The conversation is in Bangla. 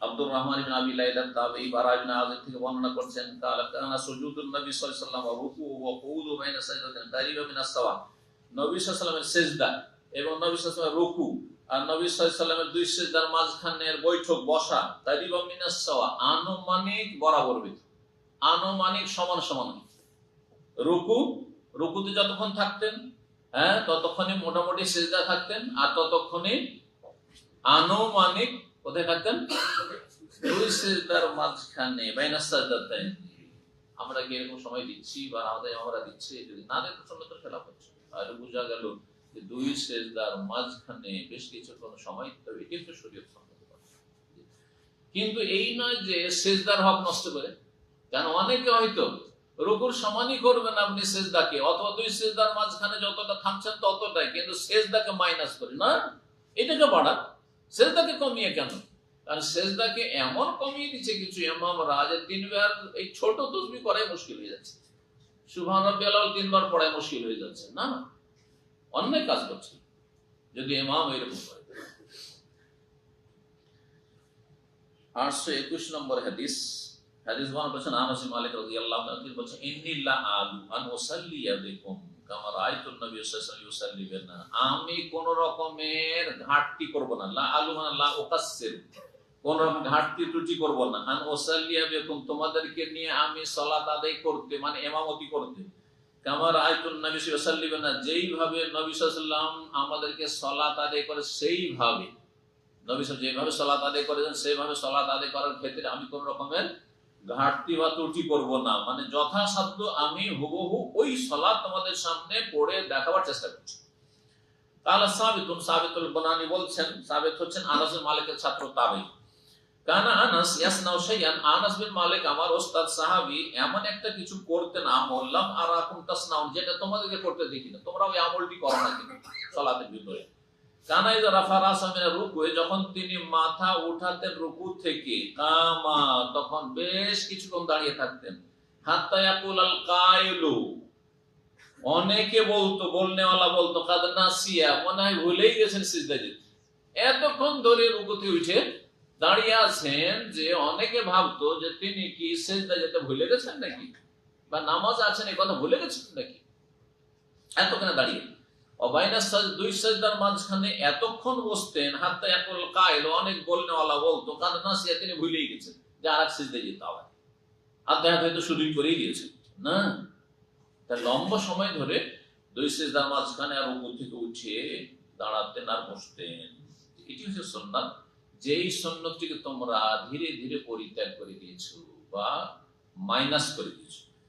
আব্দুর রহমান ইবনে আবি তাবেঈ বারাজ থেকে বর্ণনা করছেন, কালা কানা সুজুদুন নবী সাল্লাল্লাহু আলাইহি ওয়া ওয়া কুউদু বাইনা মিন আস-সাওয়া নবী সাল্লাল্লাহু আলাইহি সিজদা এবং নবী সাল্লাল্লাহু আলাইহি রুকু আর নবী সাল্লাল্লাহু আলাইহি দুই সিজদার মাঝখানের বৈঠক, বসা দারিব মিন আস-সাওয়া আনুমানিক বরাবর আনুমানিক সমান সমান রুকু, রুকুতে যতক্ষণ থাকতেন হ্যাঁ ততক্ষণে মোটামুটি সেজদা থাকতেন আর ততক্ষণে আনুমানিক কোথায় থাকতেন? দুই সিজদার মাঝখানে বাইনাস সাজদাতাইন আমরা কি এরকম সময় দিচ্ছি বা আমাদের আমরা দিচ্ছি? যদি না দেখো খেলাফ হচ্ছে বোঝা গেল যে দুই সেজদার মাঝখানে বেশ সময় কিন্তু এই নয় যে সেজদার হক নষ্ট করে। কারণ অনেকে হয়তো রুকুর সমানই করবেন আপনি সেজদাকে, অথবা দুই সেজদার মাঝখানে যতটা থামছেন ততটাই, কিন্তু সেজদাকে মাইনাস করে। না, এটাকে বাড়া সেজদাকে কমিয়ে কেন? কারণ সেজদাকে এমন কমিয়ে দিচ্ছে কিছু এমামরা যে তিনবার এই ছোট তসবি করাই মুশকিল হয়ে যাচ্ছে। সুবহান রাব্বিয়াল তিনবার পড়াই মুশকিল হয়ে যাচ্ছে। না অন্যায় কাজ করছে। যদি ইমাম এরকম করে। আটশো একুশ নম্বর হাদিস। হাদিস করেছেন মালিক আনহু। তিনি বলেছেন ইন্নিল্লা আলু আন উসাল্লিয়া বিকুম আমি কোন রকমের ঘাটতি করব না। মানে কোন রকম ঘাটতি ত্রুটি করব না। তোমাদেরকে নিয়ে আমি সালাত আদায় করতে মানে ইমামতি করতে। না যেইভাবে আমাদেরকে সালাত আদায় করে, সেইভাবে। নবী যেভাবে সালাত আদায় করেছেন, সেইভাবে সালাত আদায় করার ক্ষেত্রে আমি কোন রকমের ঘাটতি বা ত্রুটি করব না। মানে যথাসাধ্য আমি হুবহু ওই সালাত তোমাদের সামনে পড়ে দেখাবার চেষ্টা করছি। তাহলে সাবিতুন, সাবিতুল বনানি বলছেন, সাবিত হচ্ছেন আনাসুল মালিকের ছাত্র তাবেই কানা আনাস ইয়াসনাউ শাইয়ান আনাস বিন মালিক আমার ওস্তাদ সাহাবী এমন একটা কিছু করতেন আমল লাম আরাকুম তাসনাউন, যেটা তোমাদেরকে করতে দেখি না তোমরা ওই আমলটি করো না কিন্তু, সালাতের ভিতরে। যখন তিনি মাথা উঠাতেন থেকে, কামা, তখন বেশ কিছুক্ষণ দাঁড়িয়ে থাকতেন। আল অনেকে বলতো, বলনেওয়ালা বলতো, কাদ মনে হয় ভুলেই গেছেন এতক্ষণ ধরে রুকুতে উঠে দাঁড়িয়ে আছেন যে অনেকে ভাবতো যে তিনি কি সেজদা যেতে ভুলে গেছেন নাকি? বা নামাজ আছেন এই কথা ভুলে গেছেন নাকি? এতক্ষণে দাঁড়িয়ে। দুই সাজদার মাঝখানে এতক্ষণ বসতেন, হাত্তা একুল অনেক বলনেওয়ালা কারণ নাসিয়া তিনি ভুলেই আর হয়তো করেই দিয়েছেন, না? লম্বা সময় ধরে দুই সেজদার মাঝখানে আর উপর থেকে উঠে দাঁড়াতেন আর বসতেন। এটি হচ্ছে সন্ন্যাত যেই সন্ন্যতটিকে তোমরা ধীরে ধীরে পরিত্যাগ করে দিয়েছ বা মাইনাস করে দিয়েছ।